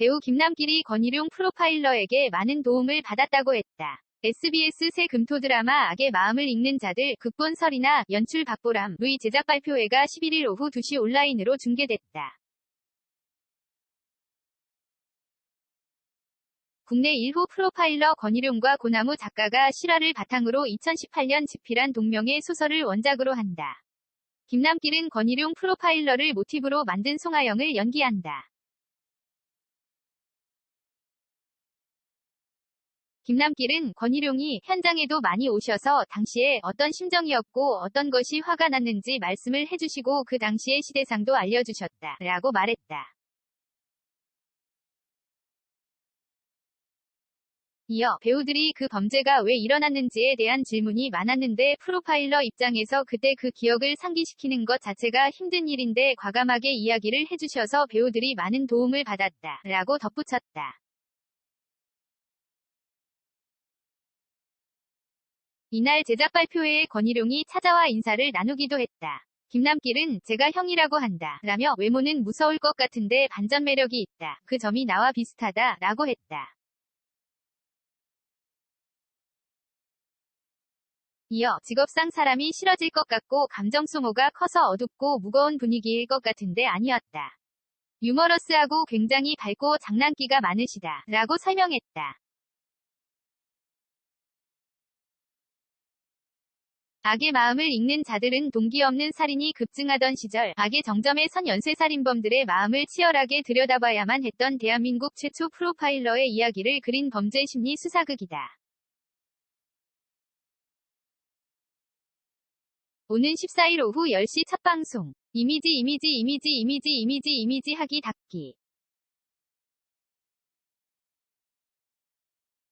배우 김남길이 권희룡 프로파일러에게 많은 도움을 받았다고 했다. SBS 새 금토 드라마 악의 마음을 읽는 자들 극본 설이나 연출 박보람, 루이 제작 발표회가 11일 오후 2시 온라인으로 중계됐다. 국내 1호 프로파일러 권희룡과 고나무 작가가 실화를 바탕으로 2018년 집필한 동명의 소설을 원작으로 한다. 김남길은 권희룡 프로파일러를 모티브로 만든 송하영을 연기한다. 김남길은 권희룡이 현장에도 많이 오셔서 당시에 어떤 심정이었고 어떤 것이 화가 났는지 말씀을 해주시고 그 당시의 시대상도 알려주셨다. 라고 말했다. 이어 배우들이 그 범죄가 왜 일어났는지에 대한 질문이 많았는데 프로파일러 입장에서 그때 그 기억을 상기시키는 것 자체가 힘든 일인데 과감하게 이야기를 해주셔서 배우들이 많은 도움을 받았다. 라고 덧붙였다. 이날 제작 발표회에 권희룡이 찾아와 인사를 나누기도 했다. 김남길은 제가 형이라고 한다. 라며 외모는 무서울 것 같은데 반전 매력이 있다. 그 점이 나와 비슷하다. 라고 했다. 이어 직업상 사람이 싫어질 것 같고 감정 소모가 커서 어둡고 무거운 분위기일 것 같은데 아니었다. 유머러스하고 굉장히 밝고 장난기가 많으시다. 라고 설명했다. 악의 마음을 읽는 자들은 동기 없는 살인이 급증하던 시절 악의 정점에 선 연쇄 살인범들의 마음을 치열하게 들여다봐야만 했던 대한민국 최초 프로파일러의 이야기를 그린 범죄 심리 수사극이다. 오는 14일 오후 10시 첫 방송. 이미지 이미지 이미지 이미지 이미지 이미지 하기 닫기.